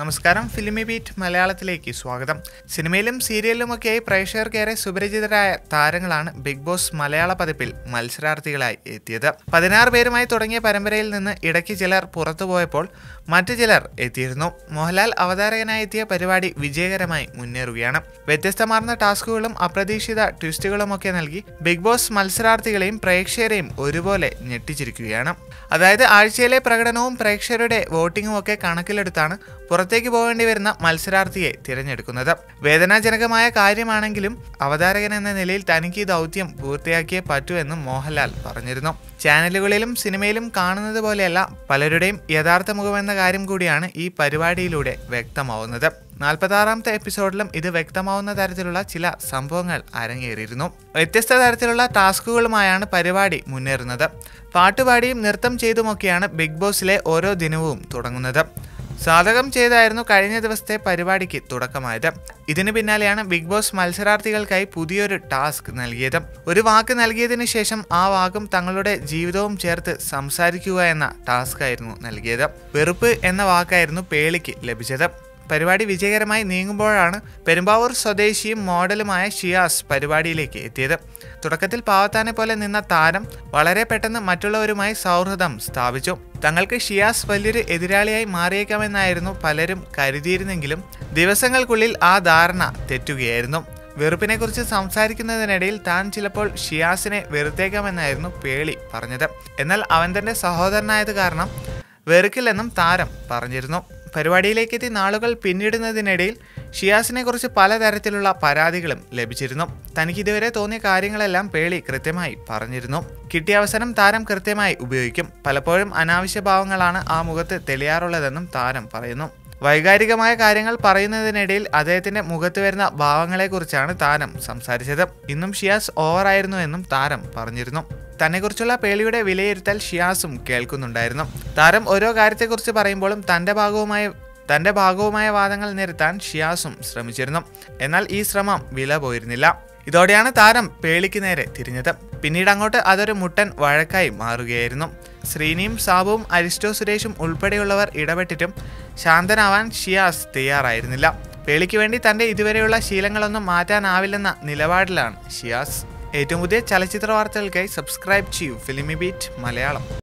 നമസ്കാരം ഫിലിമി ബീറ്റ് മലയാളത്തിലേക്ക് സ്വാഗതം. സിനിമയിലും സീരിയലിലുമൊക്കെയായി പ്രേക്ഷകർക്കേറെ സുപരിചിതരായ താരങ്ങളാണ് ബിഗ് ബോസ് മലയാള പതിപ്പിൽ മത്സരാർത്ഥികളായി എത്തിയത്. പതിനാറ് പേരുമായി തുടങ്ങിയ പരമ്പരയിൽ നിന്ന് ഇടയ്ക്ക് ചിലർ പുറത്തുപോയപ്പോൾ മറ്റു ചിലർ എത്തിയിരുന്നു. മോഹൻലാൽ അവതാരകനായി എത്തിയ പരിപാടി വിജയകരമായി മുന്നേറുകയാണ്. വ്യത്യസ്തമാർന്ന ടാസ്കുകളും അപ്രതീക്ഷിത ട്വിസ്റ്റുകളുമൊക്കെ നൽകി ബിഗ് ബോസ് മത്സരാർത്ഥികളെയും പ്രേക്ഷകരെയും ഒരുപോലെ ഞെട്ടിച്ചിരിക്കുകയാണ്. അതായത് ആഴ്ചയിലെ പ്രകടനവും പ്രേക്ഷകരുടെ വോട്ടിങ്ങും ഒക്കെ കണക്കിലെടുത്താണ് പുറത്തേക്ക് പോകേണ്ടി വരുന്ന മത്സരാർത്ഥിയെ തിരഞ്ഞെടുക്കുന്നത്. വേദനാജനകമായ കാര്യമാണെങ്കിലും അവതാരകൻ എന്ന നിലയിൽ തനിക്ക് ഈ ദൗത്യം പൂർത്തിയാക്കിയേ പറ്റൂ എന്നും മോഹൻലാൽ പറഞ്ഞിരുന്നു. ചാനലുകളിലും സിനിമയിലും കാണുന്നത് പോലെയല്ല പലരുടെയും യഥാർത്ഥ മുഖമെന്ന കാര്യം കൂടിയാണ് ഈ പരിപാടിയിലൂടെ വ്യക്തമാവുന്നത്. നാൽപ്പത്താറാമത്തെ എപ്പിസോഡിലും ഇത് വ്യക്തമാവുന്ന തരത്തിലുള്ള ചില സംഭവങ്ങൾ അരങ്ങേറിയിരുന്നു. വ്യത്യസ്ത തരത്തിലുള്ള ടാസ്കുകളുമായാണ് പരിപാടി മുന്നേറുന്നത്. പാട്ടുപാടിയും നൃത്തം ചെയ്തുമൊക്കെയാണ് ബിഗ് ബോസിലെ ഓരോ ദിനവും തുടങ്ങുന്നത്. സാധകം ചെയ്തായിരുന്നു കഴിഞ്ഞ ദിവസത്തെ പരിപാടിക്ക് തുടക്കമായത്. ഇതിന് പിന്നാലെയാണ് ബിഗ് ബോസ് മത്സരാർത്ഥികൾക്കായി പുതിയൊരു ടാസ്ക് നൽകിയത്. ഒരു വാക്ക് നൽകിയതിനു ശേഷം ആ വാക്കും തങ്ങളുടെ ജീവിതവും ചേർത്ത് സംസാരിക്കുക എന്ന ടാസ്ക് ആയിരുന്നു നൽകിയത്. വെറുപ്പ് എന്ന വാക്കായിരുന്നു പേളിക്ക് ലഭിച്ചത്. പരിപാടി വിജയകരമായി നീങ്ങുമ്പോഴാണ് പെരുമ്പാവൂർ സ്വദേശിയും മോഡലുമായ ഷിയാസ് പരിപാടിയിലേക്ക് എത്തിയത്. തുടക്കത്തിൽ പാവത്താനെ പോലെ നിന്ന താരം വളരെ പെട്ടെന്ന് മറ്റുള്ളവരുമായി സൗഹൃദം സ്ഥാപിച്ചു. തങ്ങൾക്ക് ഷിയാസ് വലിയൊരു എതിരാളിയായി മാറിയേക്കാമെന്നായിരുന്നു പലരും കരുതിയിരുന്നെങ്കിലും ദിവസങ്ങൾക്കുള്ളിൽ ആ ധാരണ തെറ്റുകയായിരുന്നു. വെറുപ്പിനെക്കുറിച്ച് സംസാരിക്കുന്നതിനിടയിൽ താൻ ചിലപ്പോൾ ഷിയാസിനെ വെറുത്തേക്കാമെന്നായിരുന്നു പേളി പറഞ്ഞത്. എന്നാൽ അവൻ തന്റെ സഹോദരനായത് കാരണം വെറുക്കില്ലെന്നും താരം പറഞ്ഞിരുന്നു. പരിപാടിയിലേക്ക് എത്തി നാളുകൾ പിന്നിടുന്നതിനിടയിൽ ഷിയാസിനെ കുറിച്ച് പലതരത്തിലുള്ള പരാതികളും ലഭിച്ചിരുന്നു. തനിക്ക് ഇതുവരെ തോന്നിയ കാര്യങ്ങളെല്ലാം പേളി കൃത്യമായി പറഞ്ഞിരുന്നു. കിട്ടിയ അവസരം താരം കൃത്യമായി ഉപയോഗിക്കും. പലപ്പോഴും അനാവശ്യ ഭാവങ്ങളാണ് ആ മുഖത്ത് തെളിയാറുള്ളതെന്നും താരം പറയുന്നു. വൈകാരികമായ കാര്യങ്ങൾ പറയുന്നതിനിടയിൽ അദ്ദേഹത്തിന്റെ മുഖത്ത് വരുന്ന ഭാവങ്ങളെക്കുറിച്ചാണ് താരം സംസാരിച്ചത്. ഇന്നും ഷിയാസ് ഓവറായിരുന്നു എന്നും താരം പറഞ്ഞിരുന്നു. തന്നെക്കുറിച്ചുള്ള പേളിയുടെ വിലയിരുത്തൽ ഷിയാസും കേൾക്കുന്നുണ്ടായിരുന്നു. താരം ഓരോ കാര്യത്തെക്കുറിച്ച് പറയുമ്പോഴും തന്റെ ഭാഗവുമായ തന്റെ ഭാഗവുമായ വാദങ്ങൾ നിരത്താൻ ഷിയാസും ശ്രമിച്ചിരുന്നു. എന്നാൽ ഈ ശ്രമം വില പോയിരുന്നില്ല. ഇതോടെയാണ് താരം പേളിക്ക് നേരെ തിരിഞ്ഞത്. പിന്നീട് അങ്ങോട്ട് അതൊരു മുട്ടൻ വഴക്കായി മാറുകയായിരുന്നു. ശ്രീനിയും സാബുവും അരിസ്റ്റോ സുരേഷും ഉൾപ്പെടെയുള്ളവർ ഇടപെട്ടിട്ടും ശാന്തനാവാൻ ഷിയാസ് തയ്യാറായിരുന്നില്ല. പേളിക്ക് വേണ്ടി തന്റെ ഇതുവരെയുള്ള ശീലങ്ങളൊന്നും മാറ്റാനാവില്ലെന്ന നിലപാടിലാണ് ഷിയാസ്. ഏറ്റവും പുതിയ ചലച്ചിത്ര വാർത്തകൾക്കായി സബ്സ്ക്രൈബ് ചെയ്യൂ. ഫിലിമി ബീറ്റ് മലയാളം.